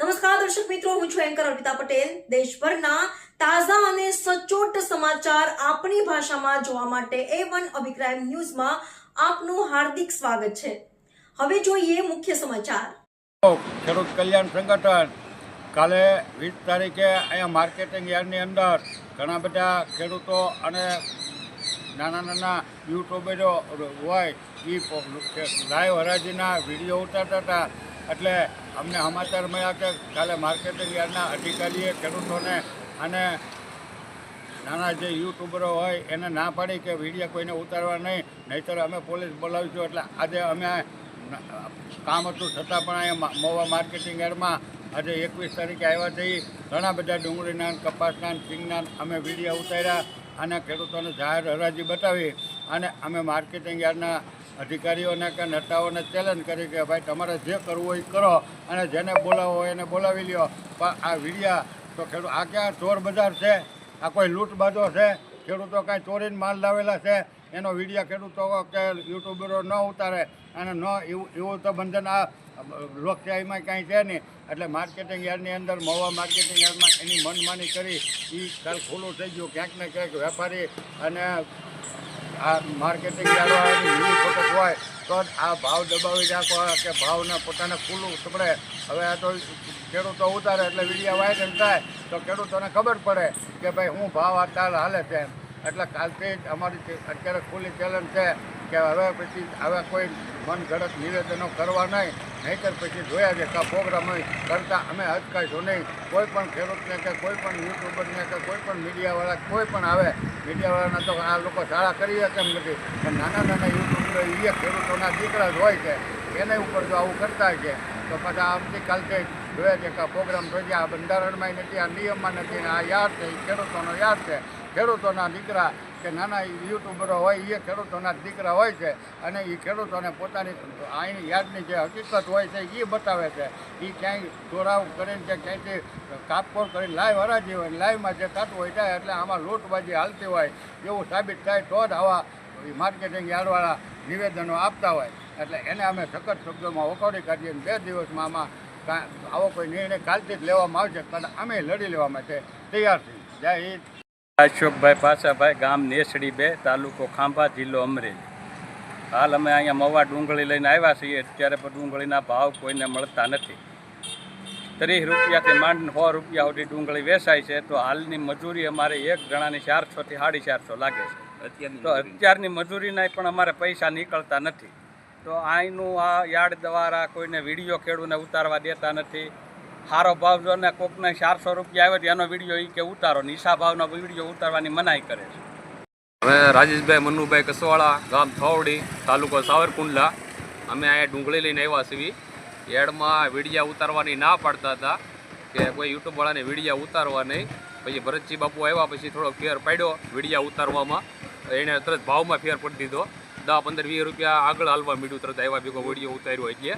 નમસ્કાર, દર્શક મિત્રો, હું છું એન્કર અર્પિતા પટેલ. દેશભરના તાજા અને સચોટ સમાચાર આપણી ભાષામાં જોવા માટે એ વન અભિપ્રાય ન્યૂઝમાં આપનું હાર્દિક સ્વાગત છે. હવે જોઈએ મુખ્ય સમાચાર. ખેડૂત કલ્યાણ સંગઠન કાલે વીસ તારીખે અહીંયા માર્કેટિંગ યાર્ડની અંદર ઘણા બધા ખેડૂતો અને નાના નાના યુટ્યુબરો હોય એ લાઈવ હરાજીના વીડિયો ઉતારતા હતા. એટલે અમને સમાચાર મળ્યા કે કાલે માર્કેટિંગ યાર્ડના અધિકારીએ ખેડૂતોને અને નાના જે યુટ્યુબરો હોય એને ના પાડી કે વીડિયો કોઈને ઉતારવા નહીં, નહીંતર અમે પોલીસ બોલાવીશું. એટલે આજે અમે કામ હતું, છતાં પણ અહીંયા મોવા માર્કેટિંગ યાર્ડમાં આજે એકવીસ તારીખે આવ્યા છીએ ઘણા બધા ડુંગળીના કપાસના સિંગના અમે વીડિયો ઉતાર્યા અને ખેડૂતોને જાહેર હરાજી બતાવી અને અમે માર્કેટિંગ યાર્ડના અધિકારીઓને કે નેતાઓને ચેલેન્જ કરી કે ભાઈ તમારે જે કરવું હોય એ કરો અને જેને બોલાવો હોય એને બોલાવી લ્યો. પણ આ વીડિયા તો ખેડૂત, આ ક્યાં ચોર બજાર છે? આ કોઈ લૂંટબાજો છે? ખેડૂતો કાંઈ ચોરીને માલ લાવેલા છે? એનો વીડિયો ખેડૂતો કે યુટ્યુબરો ન ઉતારે અને ન એવું એવું તો બંધન આ લોકશાહીમાં કાંઈ છે નહીં. એટલે માર્કેટિંગ યાર્ડની અંદર, મહુવા માર્કેટિંગ યાર્ડમાં એની મનમાની કરી એ કાલ ખુલ્લું થઈ ગયું. ક્યાંક ને ક્યાંક વેપારી અને આ માર્કેટિંગ યાર્ડવાળાની હોય, તો આ ભાવ દબાવી રાખો કે ભાવને પોતાને ખુલ્લું પકડે હવે આ તો ખેડૂતો ઉતારે એટલે વીડિયો વાયરલ થાય, તો ખેડૂતોને ખબર પડે કે ભાઈ હું ભાવ આ તાલ હાલે એમ. એટલે કાલથી જ અમારી અત્યારે ખુલ્લી ચેલેન્જ છે કે હવે પછી હવે કોઈ મન ગળત નિવેદનો કરવા નહીં, નહીંતર પછી જોયા છે કે પ્રોગ્રામ કરતાં અમે હચકાઈશું નહીં. કોઈ પણ ખેડૂતને કે કોઈ પણ યુટ્યુબરને કે કોઈ પણ મીડિયાવાળા કોઈ પણ આવે મીડિયાવાળાના તો આ લોકો શાળા કરીએ કેમ નથી? પણ નાના નાના યુટ્યુબર એ ખેડૂતોના દીકરા જ હોય છે, એને ઉપર જો આવું કરતા છે, તો પછી આવતીકાલથી જોયા છે કે પ્રોગ્રામ થઈ આ બંધારણમાં નથી, આ નિયમમાં નથી આ યાદ છે એ ખેડૂતોનો યાદ છે. ખેડૂતોના દીકરા કે નાના યુટ્યુબરો હોય એ ખેડૂતોના દીકરા હોય છે અને એ ખેડૂતોને પોતાની આની યાદની જે હકીકત હોય છે એ બતાવે છે. એ ક્યાંય ચોરાવ કરીને કે ક્યાંયથી કાપકોર કરીને લાઈવ હરાજી હોય લાઈવમાં જે થતું હોય જાય એટલે આમાં લૂંટબાજી હાલતી હોય. એવું સાબિત થાય તો જ આવા માર્કેટિંગ યાર્ડવાળા નિવેદનો આપતા હોય. એટલે એને અમે સખત શબ્દોમાં વખોડી કાઢીએ બે દિવસમાં આમાં આવો કોઈ નિર્ણય કાલથી જ લેવામાં આવશે, પણ અમે લડી લેવા માટે તૈયાર છીએ. જય હિન્દ. અશોકભાઈ પાસાભાઈ ગામ નેસડી બે તાલુકો ખાંભા જિલ્લો અમરેલી. હાલ અમે અહીંયા મવા ડુંગળી લઈને આવ્યા છીએ અત્યારે પણ ડુંગળીના ભાવ કોઈને મળતા નથી. ત્રીસ રૂપિયાથી માંડ સો રૂપિયા સુધી ડુંગળી વેચાય છે તો હાલની મજૂરી અમારે એક જણાની ચારસોથી સાડી ચારસો લાગે છે. તો અત્યારની મજૂરીના પણ અમારે પૈસા નીકળતા નથી. તો અહીંનું આ યાર્ડ દ્વારા કોઈને વીડિયો ખેડૂને ઉતારવા દેતા નથી. સારો ભાવ જો ને કોકને ચારસો રૂપિયા આવે તો એનો વીડિયો એ કે ઉતારો નિશા ભાવનો વીડિયો ઉતારવાની મનાઈ કરે છે. અમે રાજેશભાઈ, મનુભાઈ કસવાળા, ગામ થવડી, તાલુકો સાવરકુંડલા. અમે અહીંયા ડુંગળી લઈને આવ્યા છીએ. એડમાં વિડીયા ઉતારવાની ના પાડતા હતા કે કોઈ યુટ્યુબવાળાને વિડીયા ઉતારવા નહીં. પછી ભરતજી બાપુ આવ્યા પછી થોડો ફેર પાડ્યો વિડીયા ઉતારવામાં. એણે તરત ભાવમાં ફેર પડી દીધો. દસ, પંદર, વીસ રૂપિયા આગળ હાલવા મીડું તરત આવ્યા ભેગો વીડિયો ઉતાર્યો એટલે.